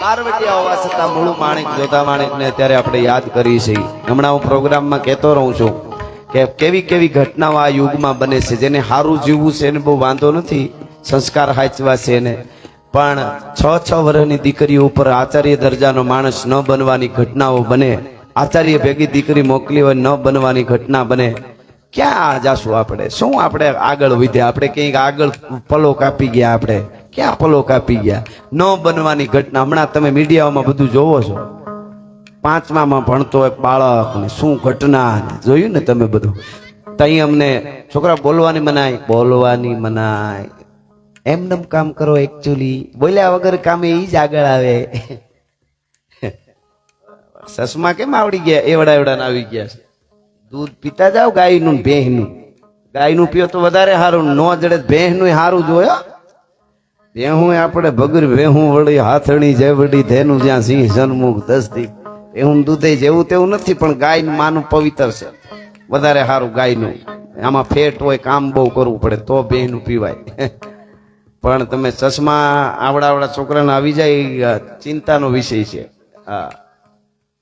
પાર્વતી હોવા છતાં મૂળ માણિક, જોતા માણેકને અત્યારે આપણે યાદ કરી છે હમણાં હું પ્રોગ્રામમાં કહેતો રહું છું કે કેવી કેવી ઘટનાઓ આ યુગમાં બને છે, જેને સારું જીવવું છે એને બહુ વાંધો નથી, સંસ્કાર હાચવા છે એને. પણ છ છ વર્ષની દીકરીઓ ઉપર આચાર્ય દરજાનો માણસ ન બનવાની ઘટનાઓ બને, આચાર્ય ભેગી દીકરી મોકલી હોય ન બનવાની ઘટના બને. ક્યાં જાશું આપણે? શું આપણે આગળ વધ્યા? આપણે કંઈક આગળ પલો કાપી ગયા આપણે? ક્યાં પલો કાપી ગયા. ન બનવાની ઘટના. હમણાં તમે મીડિયામાં બધું જોવો છો. પાંચમામાં ભણતો એક બાળક ને શું ઘટના જોયું ને તમે બધું? તઈ અમને છોકરા બોલવાની મનાય? બોલવાની મનાય. એમનેમ કામ કરો એકચ્યુઅલી બોલ્યા વગર કામે એ જ આગળ આવે. સસમા કેમ આવડી ગયા? એવડા એવડા આવી ગયા છે. દૂધ પીતા જાઓ ગાયનું ને ભેંસનું ગાયનું પીઓ તો વધારે સારું. ન જડે ભેહનું સારું જોયો ભેહું આપણે ભગર ભેહું વળી હાથણી જેવડી ધેનું જ્યાં સિંહ જન્મુખ દસથી એવું દૂધે જેવું તેવું નથી, પણ ગાય માનું પવિત્ર છે. વધારે સારું ગાયનું. આમાં ફેટ હોય કામ બહુ કરવું પડે, તો બેનું પીવાય. પણ તમે ચશ્મા આવડા આવડા છોકરાને આવી જાય ચિંતાનો વિષય છે. હા.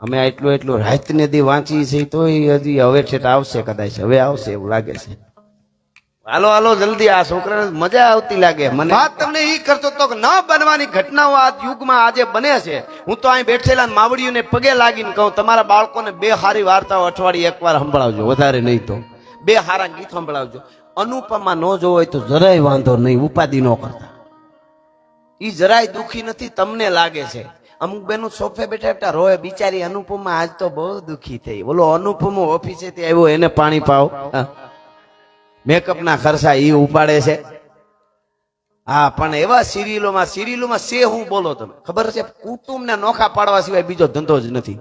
અમે આટલું એટલું રાતને દી વાંચી છે તો હજી હવે છેટ આવશે કદાચ. હવે આવશે એવું લાગે છે. હાલો હાલો, જલ્દી આ છોકરાને મજા આવતી લાગે, મને તમને ઈ કરતો તો ન બનવાની ઘટનાઓ આ યુગમાં આજે બને છે. હું તો અહીં બેઠેલા માવડીઓને પગે લાગીને કહું, તમારા બાળકોને બે હારી વાર્તાઓ અઠવાડિયે એકવાર સંભળાવજો, વધારે નહીં તો. બે હારા ગીત સંભળાવજો. અનુપમા ન જોવો હોય તો જરાય વાંધો નહીં, ઉપાધિ ન કરતા. એ જરાય દુખી નથી, તમને લાગે છે. અમુક બેનું સોફે બેઠા બેઠા રોય બિચારી અનુપમા આજ તો બહુ દુખી થઈ. બોલો, અનુપમો ઓફિસે આવ્યો, એને પાણી પાવ. મેકઅપ ના ખર્ચા ઈ ઉપાડે છે. હા, પણ એવા સિરિયલોમાં સિરિયલોમાં સે હું બોલો તમે. ખબર છે? કુટુંબને નોખા પાડવા સિવાય બીજો ધંધો જ નથી.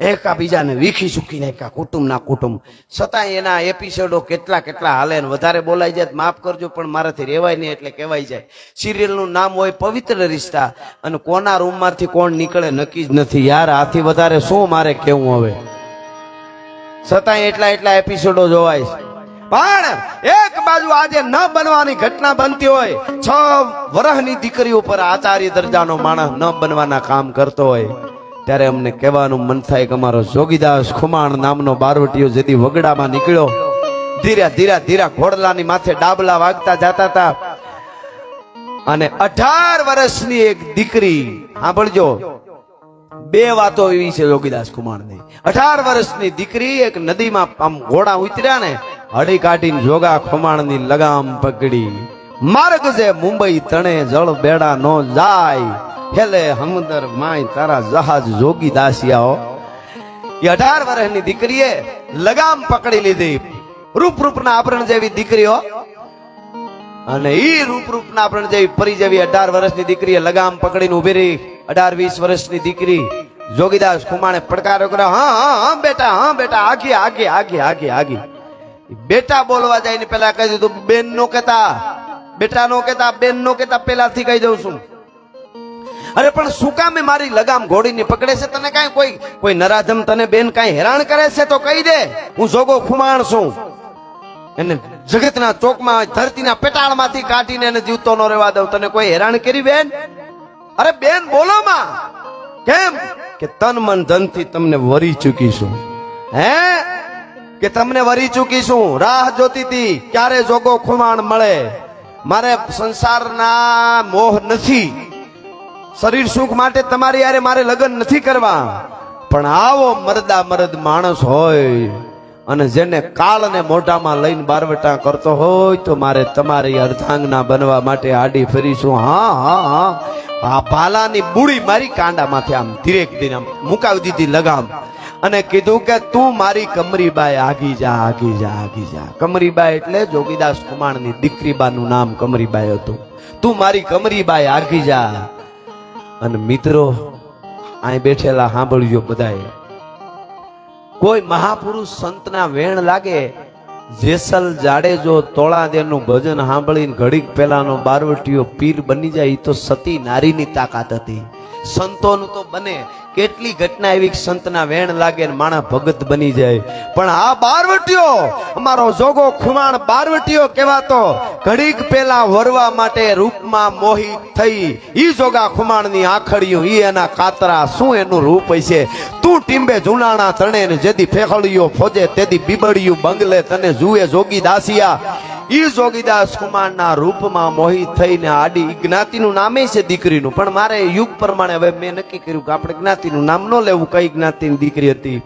એકા બીજાને વીખી સુખી નાખ્યા કુટુંબના કુટુંબ. છતાંય એના એપિસોડો કેટલા કેટલા હાલે વધારે બોલાઈ જાય માફ કરજો, પણ મારાથી રેવાય નહીં એટલે કહેવાય જાય. સિરિયલનું નામ હોય પવિત્ર રિશ્તા. અને કોના રૂમમાંથી કોણ નીકળે નક્કી જ નથી. યાર, આથી વધારે શું મારે કેવું હવે? છતાંય એટલા એટલા એપિસોડો જોવાય છે. પણ એક બાજુ આજે ન બનવાની ઘટના બનતી હોય, છ વર્ષની દીકરી ઉપર આચાર્ય દરજાનો માણસ ન બનવાના કામ કરતો હોય, ત્યારે અમને કહેવાનું મન થાય કે અમારો જોગીદાસ ખુમાણ નામનો બારવટીયો જેથી વગડામાં નીકળ્યો. ધીરે ધીરે ધીરે ઘોડલાની માથે ડાબલા વાગતા જતા હતા. અને અઢાર વર્ષની એક દીકરી, સાંભળજો, બે વાતો એવી છે યોગીદાસ કુમારની અઢાર વર્ષની દીકરી એક નદીમાં આમ ઘોડા ઉતર્યા ને હડી કાઢીને જોગા ખુમાણની લગામ પકડી. માર્ગ છે મુંબઈ તણે જળ બેડા નો જાય. હેલે હમદર માય તારા જહાજ જોગી દાસિયાઓ. એ અઢાર વર્ષની દીકરીએ લગામ પકડી લીધી. રૂપ રૂપના આભરણ જેવી દીકરીઓ. અને ઈ રૂપ રૂપના આભરણ જેવી પરી જેવી અઢાર વર્ષની દીકરીએ લગામ પકડીને ઊભી રહી. અઢાર વીસ વર્ષની દીકરી જોગીદાસ કુમાણે પડકારો કર્યો. હા હા હા, બેટા હા, બેટા, આગી આગી આગી આગી આગી. બેટા બોલવા જાય ને પેલા કહી દીધું બેન નો કેતા બેટા નો કેતા બેન નો કેતા પેલાથી કહી દઉં છું. અરે પણ શું કામે મારી લગામ ઘોડીને પકડે છે? તને કાંઈ કોઈ કોઈ નરાધમ તને બેન કાંઈ હેરાન કરે છે તો કહી દે, હું જોગો ખુમાણ છું. એને જગતના ચોકમાં, ધરતીના પેટાળમાંથી કાઢીને એને જીવતો ન રહેવા દઉં. તને કોઈ હેરાન કરી બેન? અરે બેન, બોલો માં. કેમ? કે તન મન ધનથી તમને વરી ચૂકીશું હે? કે તમને વરી ચૂકી છું રાહ જોતી હતી ક્યારે જોગો ખુમાણ મળે? મારે સંસારના મોહ નથી. શરીર સુખ માટે તમારી યારે મારે લગ્ન નથી કરવા. પણ આવો મરદા મરદ માણસ હોય અને જેને કાળને મોઢામાં લઈને બારવટા કરતો હોય, તો મારે તમારી અર્ધાંગના બનવા માટે આડી ફરીશું. હા હા હા. આ ભાલાની બુડી મારી કાંડામાંથી આમ ધીરે ધીરે આમ મુકાવી દીધી લગામ. અને કીધું કે તું મારી કમરીબાઈ, આગી જા આગી જા આગી જા. કમરીબાઈ એટલે જોગીદાસ કુમારની દીકરીબાનું નામ કમરીબાઈ હતું. તું મારી કમરીબાઈ, આગી જા. અને મિત્રો અહીં બેઠેલા સાંભળજો બધાએ કોઈ મહાપુરુષ સંતના વેણ લાગે, જેસલ જાડેજો તોળાદેરનું ભજન સાંભળીને ઘડીક પહેલાનો બારવટીયો પીર બની જાય એ તો સતી નારીની તાકાત હતી. સંતોનું તો બને. કેટલી ઘટના એવી સંતના વેણ લાગે ને માણા ભગત બની જાય. પણ આ બારવટીયો અમારો જોગો ખુમાણ બારવટીયો કહેવાતો, ઘડીક પેલા વરવા માટે રૂપમાં મોહિત થઈ. ઈ જોગા ખુમાણની આખડિયું, ઈ એના કાતરા, શું એનું રૂપ હશે? તું ટીંબે જુનાણા તણે ને જેદી ફેખડિયો ફોજે, તેદી બીબડિયું બંગલે તને જુએ, જોગી દાસિયા. ઈ જોગીદાસ કુમારના રૂપમાં મોહિત થઈને આડી જ્ઞાતિનું નામે છે દીકરીનું. પણ મારે યુગ પ્રમાણે હવે મેં નક્કી કર્યું કે આપણે જ્ઞાતિનું નામ ન લેવું, કઈ જ્ઞાતિની દીકરી હતી.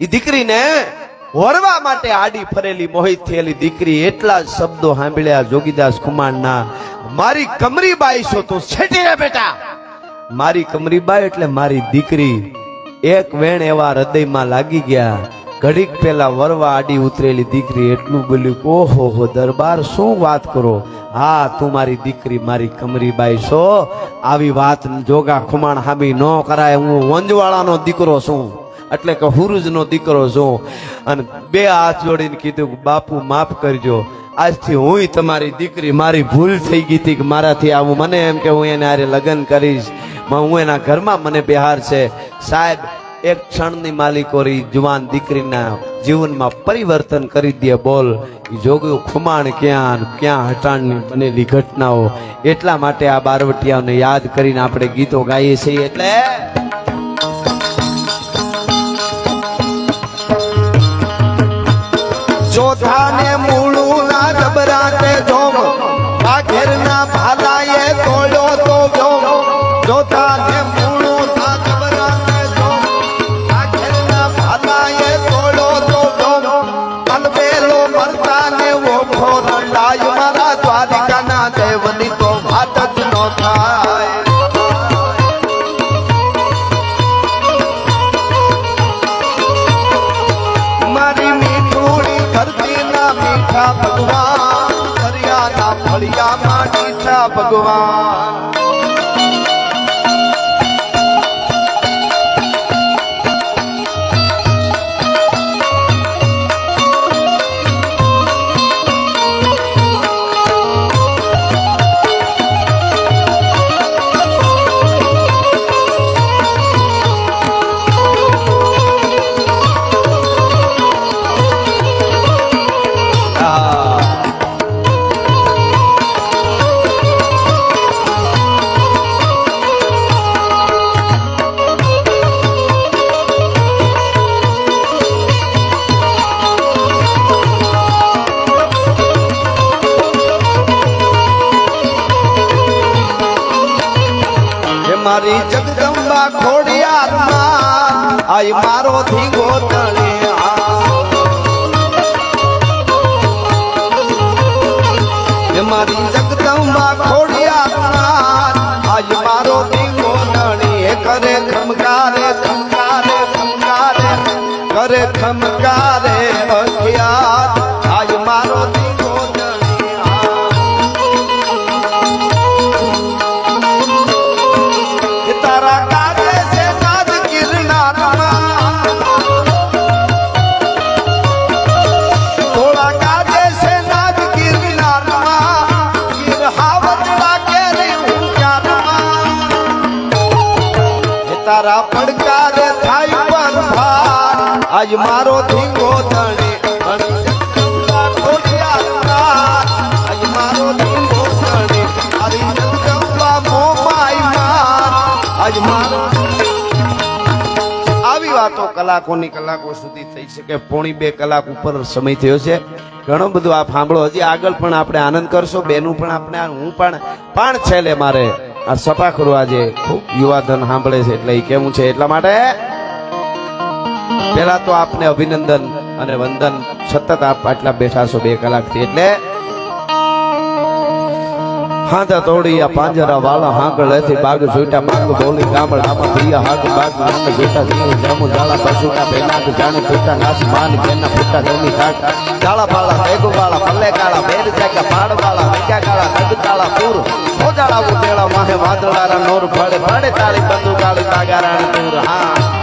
ઈ દીકરીને વરવા માટે આડી ફરેલી મોહિત થયેલી દીકરી એટલા જ શબ્દો સાંભળ્યા જોગીદાસ કુમારના. મારી કમરીબાઈ છો તું, છેટી રે બેટા. મારી કમરીબાઈ એટલે મારી દીકરી. એક વેણ એવા હૃદયમાં લાગી ગયા. ઘડીક પેલા વરવા આડી ઉતરેલી દીકરી એટલું બોલ્યું ઓહો, હો, દરબાર, શું વાત કરો? હા, તું મારી દીકરી, મારી કમરીબાઈ છો. આવી વાત જોગા ખુમાણ હામી ન કરાય. હું વંજવાળાનો દીકરો છું. એટલે કે હુરુજનો દીકરો છું. અને બે હાથ જોડીને કીધું બાપુ, માફ કરજો. આજથી હું તમારી દીકરી, મારી ભૂલ થઈ ગઈ હતી કે મારાથી આવું. મને એમ કે હું એને હારે લગ્ન કરીશ. હું એના ઘરમાં મને બિહાર છે. સાહેબ એક ક્ષણની માલિકોરી જુવાન દીકરીના જીવનમાં પરિવર્તન કરી દે, બોલ. જોગ્યું જોગું ખુમાણ ક્યાં ક્યાં હટાણની બનેલી ઘટનાઓ. એટલા માટે આ બારવટિયાઓને યાદ કરીને આપણે ગીતો ગાઈએ છીએ, એટલે ચોથાને મૂળું ના જબરાતે જોમ મારી જગદંબા ખોડિયારમાં આય મારો ધીંગો તણે મારી જગદંબા ખોડિયારમાં આજ મારો ધીંગો તણી. કરે ધમકારે ધમકારે ધમકારે, કરે ધમકારે અખિયાર હે પડકાર થાય પણ ભાર આજ મારો ધીંગો તણે મારો. મારી માર મારો આવી વાતો કલાકોની કલાકો સુધી થઈ શકે. પોણી બે કલાક ઉપર સમય થયો છે. ઘણું બધું આપ સાંભળો. હજી આગળ પણ આપણે આનંદ કરશો. બેનું પણ આપણે, હું પણ પણ છેલ્લે મારે આ સપાખરું આજે ખૂબ યુવાધન સાંભળે છે એટલે એ કેવું છે એટલા માટે પેલા તો આપને અભિનંદન અને વંદન. સતત આપ આટલા બેઠા છો બે કલાકથી એટલે હાથા તોડી આ પાંજરા વાળા હાંકળ લેથી બાગ જોઈટા માંગ બોલી ગામડ આમાં પ્રિય હાથ, બાગ નામ જોઈટા જીવ જામુ જાળા પશુટા બેનાક જાણે ફૂટા નાસ માન બેના ફૂટા જમી થાક. કાળા પાળા ભેગો વાળા, પલ્લે કાળા બેર જાકા પાડ વાળા વૈકા કાળા તગ કાળા પૂર. ઓજાળા ઉતેળા માહે વાદળારા નોર ફળે ફળે તાળી બંદુ કાળી તાગારાણી તૂર હા.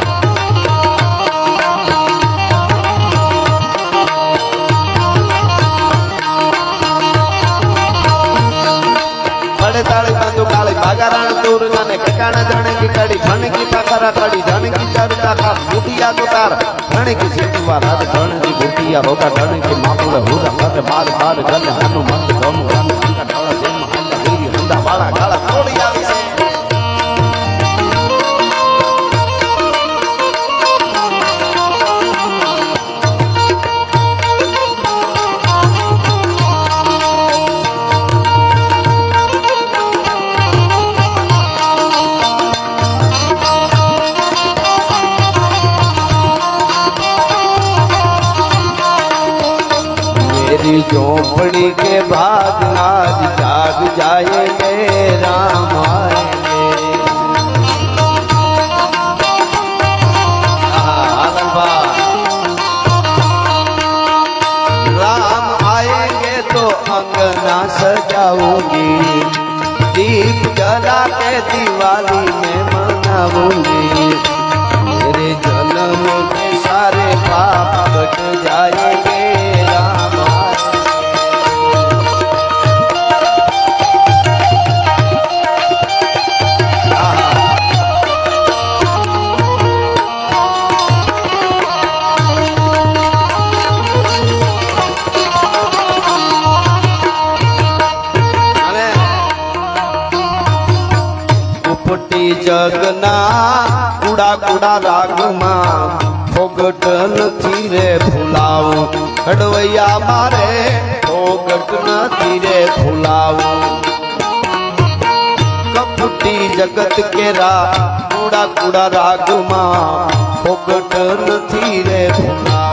ભાગારણ જાને કકાણ જાણે કી કડી જાનકી પાખરા કડી જાનકી ચરતા કા ભૂતિયા તો તાર. જાનકી સીતવા રાત જાનકી ભૂટિયા રોકા જાનકી માપુલે હુરા કરે બાર બાર ગલે હનુમંત ગમ અંકા ઢાળા જેમ હાંડા હીરી હંડા વાળા ગાળા તોડી के भाग आज जाग जाएँगे, राम। राम आएँगे तो अंगना सजाऊँगी दीप जला के दिवाली में मनाऊँगी ખડવૈયા મારે ફોગટ નથી રે ભૂલાવું. કપટી જગત કેરા કુડા કુડા રાગમાં ફોગટ નથી રે ફૂલાવું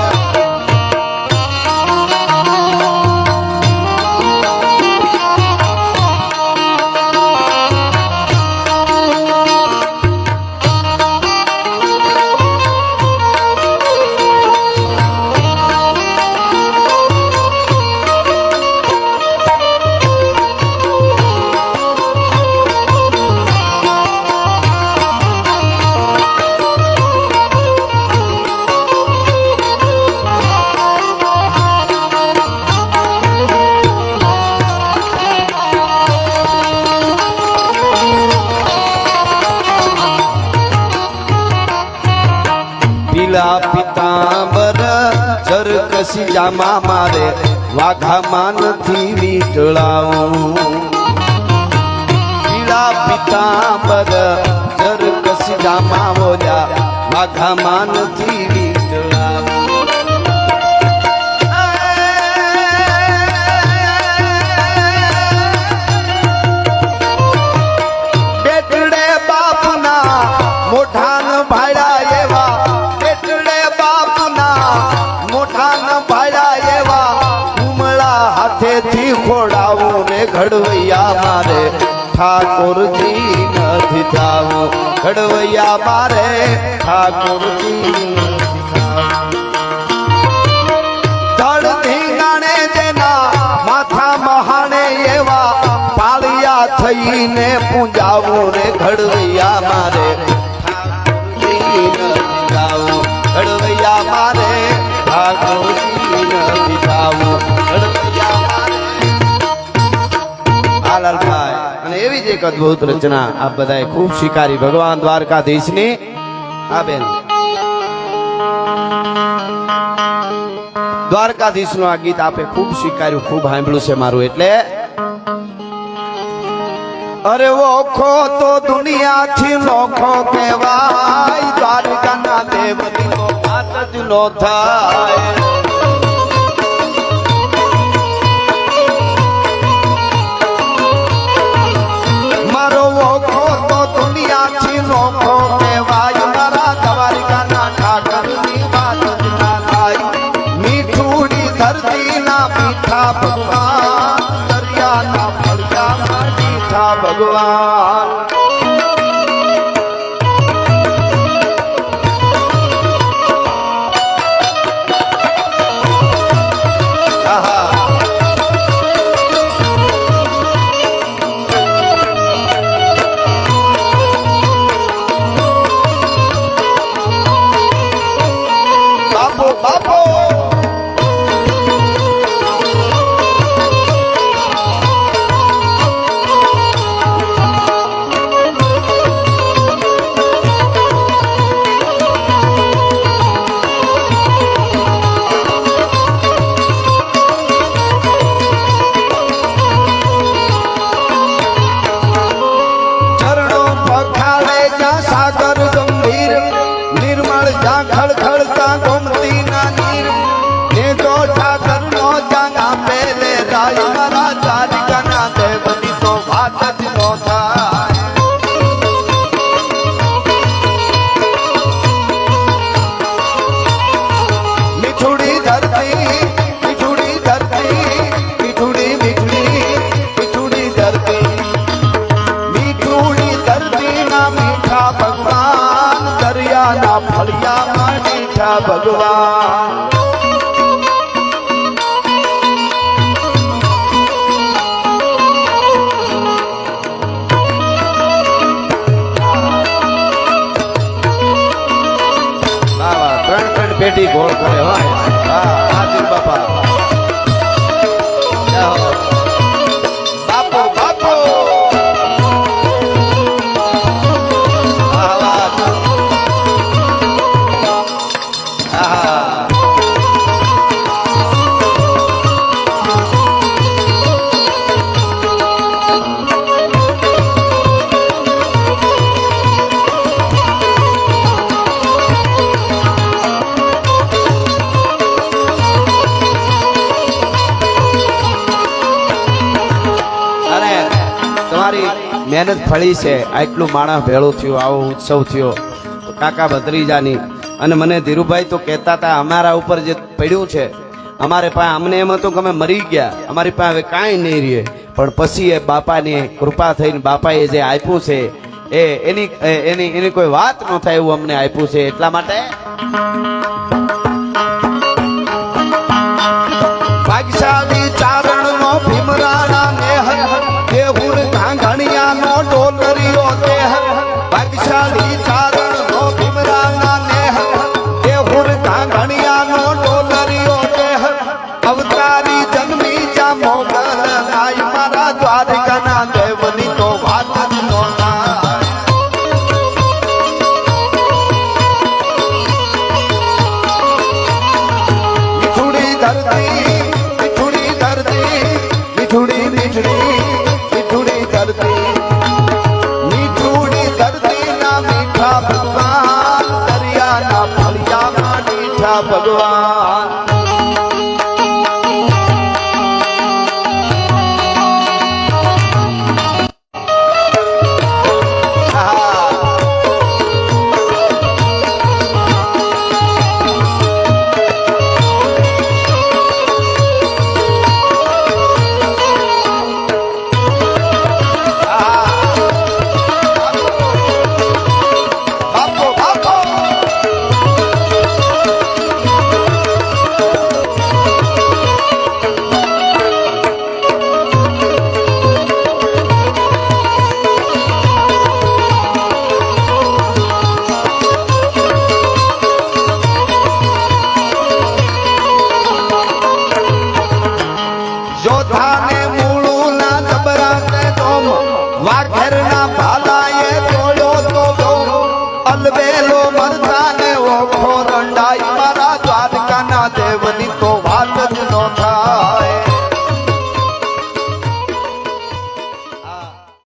ચરકસી જામા મારે વાઘામાં નથી વીટળાવું. પીળા પિતાંબર ચરકસી જામા બોલ્યા વાઘામાં નથી ઘડવૈયા મારે ઠાકોરજી. એક અદભુત રચના આપ બધાએ ખૂબ સ્વીકારી. ભગવાન દ્વારકાધીશની, આ બેન. દ્વારકાધીશનું આ ગીત આપે ખૂબ સ્વીકાર્યું, ખૂબ સાંભળ્યું છે મારું એટલે. અરે ઓખો તો દુનિયાથી નોખો કહેવાય, દ્વારકાના દેવની તો નો થાય. બેટી ગોળ કરે હોય મહેનત ફળી છે, આટલું માણસ ભેળું થયું, આવો ઉત્સવ થયો. કાકા ભત્રીજાની, અને મને ધીરુભાઈ તો કહેતા હતા, અમારા ઉપર જે પડ્યું છે, અમારે પાસે અમને એમ હતું કે અમે મરી ગયા, અમારી પાસે હવે કાંઈ નહીં રહે પણ પછી એ બાપાની કૃપા થઈને બાપાએ જે આપ્યું છે, એ એની એની એની કોઈ વાત ન થાય એવું અમને આપ્યું છે, એટલા માટે ભાગ્યશાળી